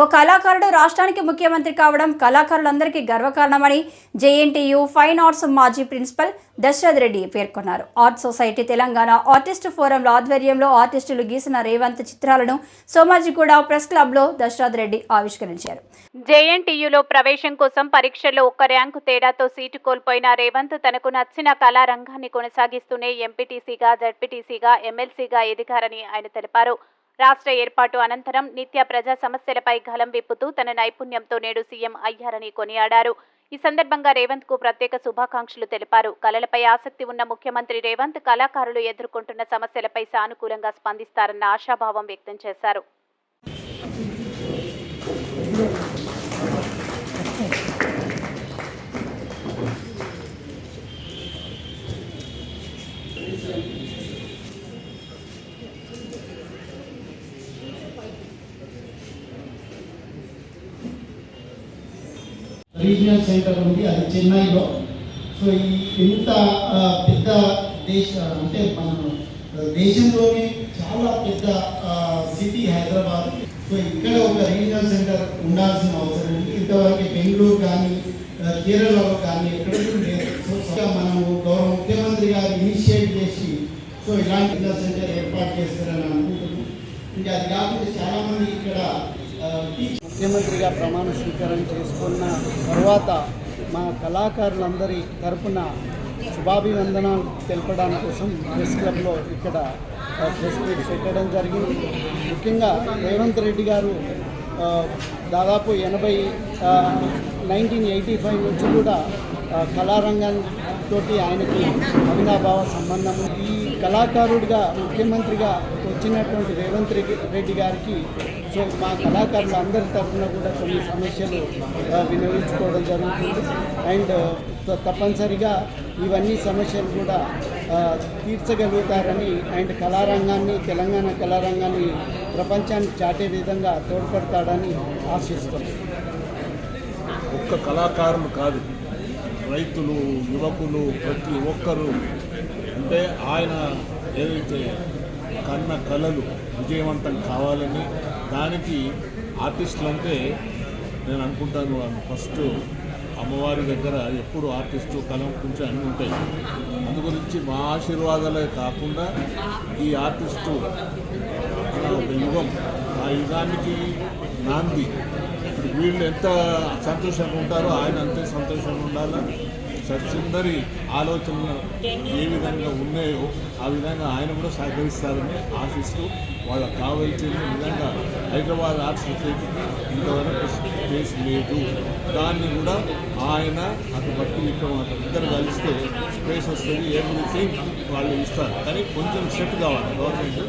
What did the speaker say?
ఓ కళాకారుడు రాష్ట్రానికి ముఖ్యమంత్రి కావడం కళాకారులందరికీ గర్వకారణమని జేఎన్టీయు ఫైన్ ఆర్ట్స్ మాజీ ప్రిన్సిపల్ దశరథ్ రెడ్డి పేర్కొన్నారు. ఆర్ట్ సొసైటీ తెలంగాణ ఆర్టిస్ట్ ఫోరంల ఆధ్వర్యంలో ఆర్టిస్టులు గీసిన రేవంత్ చిత్రాలను సోమాజిగూడ ప్రెస్ క్లబ్లో దశరథ్ రెడ్డి ఆవిష్కరించారు. జేఎన్టీయులో ప్రవేశం కోసం పరీక్షల్లో ఒక్క ర్యాంకు తేడాతో సీటు కోల్పోయిన రేవంత్ తనకు నచ్చిన కళారంగాన్ని కొనసాగిస్తూనే ఎంపీటీసీగా జడ్పీటీసీగా ఎమ్మెల్సీగా ఎదిగారని ఆయన తెలిపారు. రాష్ట్ర ఏర్పాటు అనంతరం నిత్య ప్రజా సమస్యలపై గలం విప్పుతూ తన నైపుణ్యంతో నేడు సీఎం అయ్యారని కొనియాడారు. ఈ సందర్భంగా రేవంత్కు ప్రత్యేక శుభాకాంక్షలు తెలిపారు. కళలపై ఆసక్తి ఉన్న ముఖ్యమంత్రి రేవంత్ కళాకారులు ఎదుర్కొంటున్న సమస్యలపై సానుకూలంగా స్పందిస్తారన్న ఆశాభావం వ్యక్తం చేశారు. రీజనల్ సెంటర్ ఉంది అది చెన్నైలో. సో ఈ ఇంత పెద్ద దేశ అంటే మన దేశంలోనే చాలా పెద్ద సిటీ హైదరాబాద్. సో ఇక్కడ ఒక రీజనల్ సెంటర్ ఉండాల్సిన అవసరం ఉంది. ఇంతవరకు బెంగళూరు కానీ కేరళలో కానీ ఎక్కడ లేదు. సో మనము గౌరవ ముఖ్యమంత్రి గారు ఇనిషియేట్ చేసి సో ఇలాంటి రీజనల్ సెంటర్ ఏర్పాటు చేస్తారని అనుకుంటున్నాం. ఇంకా అది కాకుండా చాలామంది ఇక్కడ ముఖ్యమంత్రిగా ప్రమాణ స్వీకారం చేసుకున్న తర్వాత మా కళాకారులందరి తరపున శుభాభివందనాలు తెలపడం కోసం ప్రెస్ క్లబ్లో ఇక్కడ ప్రెస్ మీట్ పెట్టడం జరిగింది. ముఖ్యంగా రేవంత్ రెడ్డి గారు దాదాపు ఎనభై నైన్టీన్ ఎయిటీ ఫైవ్ నుంచి కూడా కళారంగాన్ని తోటి ఆయనకి అవినాభావ సంబంధం. ఈ కళాకారుడిగా ముఖ్యమంత్రిగా వచ్చినటువంటి రేవంత్ రెడ్డి రెడ్డి గారికి సో మా కళాకారుల అందరి తరఫున కూడా కొన్ని సమస్యలు వినియోగించుకోవడం జరుగుతుంది. అండ్ తప్పనిసరిగా ఇవన్నీ సమస్యలు కూడా తీర్చగలుగుతారని అండ్ కళారంగాన్ని తెలంగాణ కళారంగాన్ని ప్రపంచాన్ని చాటే విధంగా తోడ్పడతాడని ఆశిస్తున్నాం. ఒక్క కళాకారులు కాదు. రైతులు యువకులు ప్రతి ఒక్కరూ అంటే ఆయన ఏదైతే కన్న కళలు విజయవంతం కావాలని దానికి ఆర్టిస్టులు అంటే నేను అనుకుంటాను ఫస్ట్ అమ్మవారి దగ్గర ఎప్పుడు ఆర్టిస్టు కళ కొంచెం అన్నీ ఉంటాయి. అందు గురించి మా ఆశీర్వాదాలే కాకుండా ఈ ఆర్టిస్టు మన ఒక యుగం ఆ యుగానికి నాంది ఇప్పుడు వీళ్ళు ఎంత సంతోషంగా ఉంటారో ఆయన అంతే సంతోషంగా ఉండాలి? సత్సుందరి ఆలోచనలు ఏ విధంగా ఉన్నాయో ఆ విధంగా ఆయన కూడా సహకరిస్తారని ఆశిస్తూ వాళ్ళకు కావాల్సిన విధంగా హైదరాబాద్ ఆర్ట్ సొసైటీకి ఇంతవరకు స్పేస్ లేదు. దాన్ని కూడా ఆయన అటు బట్టి విక్రమ్ ఇద్దరు కలిస్తే స్పేస్ వస్తుంది ఎవ్రీథింగ్ వాళ్ళు ఇస్తారు. కానీ కొంచెం సెట్ కావాలి గవర్నమెంట్.